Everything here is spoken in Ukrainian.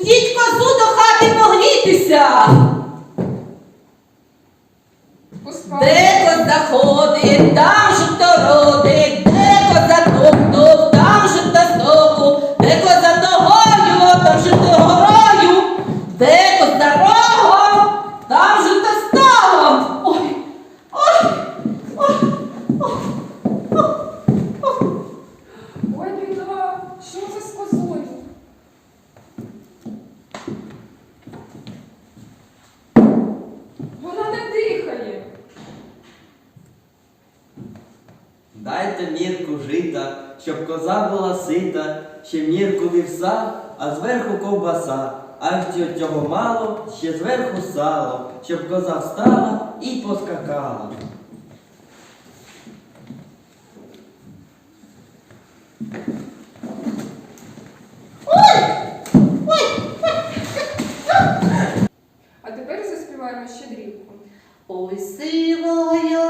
Пустіть козу до хати погрітися. Де коза ходить, там же то родить, де коза топ-топ, там же та стоку, де коза ногою, там же горою, де коза рогом, там же та столом. Ой, ой, ой, ой, ой. Ой, біда, що це Дайте мірку жита, щоб коза була сита, ще мірку вівса, а зверху ковбаса. А якщо цього мало, ще зверху сало, щоб коза встала і поскакала. А тепер заспіваємо щедрівку. Ой, сивая